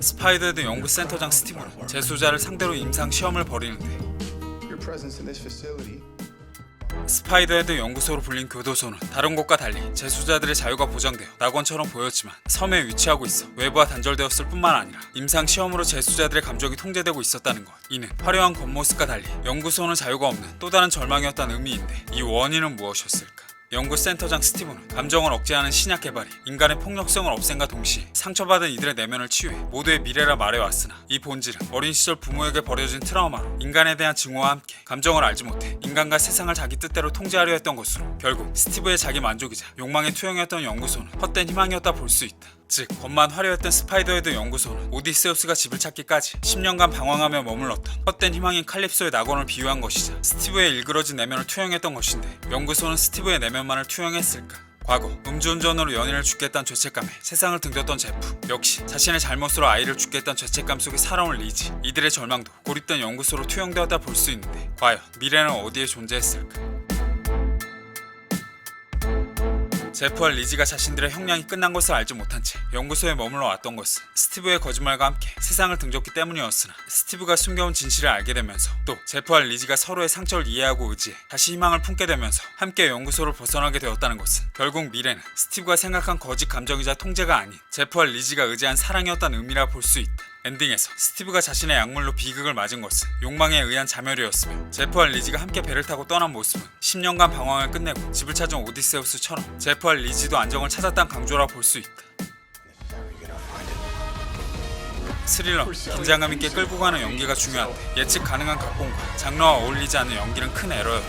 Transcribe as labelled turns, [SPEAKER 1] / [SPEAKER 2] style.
[SPEAKER 1] 스파이더헤드 연구센터장 스티브는 재수자를 상대로 임상 시험을 벌이는데 스파이더헤드 연구소로 불린 교도소는 다른 곳과 달리 재수자들의 자유가 보장되어 낙원처럼 보였지만 섬에 위치하고 있어 외부와 단절되었을 뿐만 아니라 임상 시험으로 재수자들의 감정이 통제되고 있었다는 것. 이는 화려한 겉모습과 달리 연구소는 자유가 없는 또 다른 절망이었다는 의미인데 이 원인은 무엇이었을까? 연구센터장 스티브는 감정을 억제하는 신약 개발이 인간의 폭력성을 없앤과 동시에 상처받은 이들의 내면을 치유해 모두의 미래라 말해왔으나 이 본질은 어린 시절 부모에게 버려진 트라우마로 인간에 대한 증오와 함께 감정을 알지 못해 인간과 세상을 자기 뜻대로 통제하려 했던 것으로 결국 스티브의 자기 만족이자 욕망의 투영이었던 연구소는 헛된 희망이었다 볼 수 있다. 즉 겉만 화려했던 스파이더헤드 연구소는 오디세우스가 집을 찾기까지 10년간 방황하며 머물렀던 헛된 희망인 칼립소의 낙원을 비유한 것이자 스티브의 일그러진 내면을 투영했던 것인데 연구소는 스티브의 내면만을 투영했을까? 과거 음주운전으로 연인을 했던 죄책감에 세상을 등졌던 제프 역시 자신의 잘못으로 아이를 했던 죄책감 속에 살아온 리지 이들의 절망도 고립된 연구소로 투영되었다 볼 수 있는데 과연 미래는 어디에 존재했을까? 제프와 리지가 자신들의 형량이 끝난 것을 알지 못한 채 연구소에 머물러 왔던 것은 스티브의 거짓말과 함께 세상을 등졌기 때문이었으나 스티브가 숨겨온 진실을 알게 되면서 또 제프와 리지가 서로의 상처를 이해하고 의지해 다시 희망을 품게 되면서 함께 연구소를 벗어나게 되었다는 것은 결국 미래는 스티브가 생각한 거짓 감정이자 통제가 아닌 제프와 리지가 의지한 사랑이었다는 의미라 볼 수 있다. 엔딩에서 스티브가 자신의 약물로 비극을 맞은 것은 욕망에 의한 자멸이었으며 제프와 리지가 함께 배를 타고 떠난 모습은 10년간 방황을 끝내고 집을 찾은 오디세우스처럼 제프와 리지도 안정을 찾았다는 강조라 볼 수 있다. 스릴러, 긴장감 있게 끌고 가는 연기가 중요한데 예측 가능한 각본과 장르와 어울리지 않는 연기는 큰 에러였다.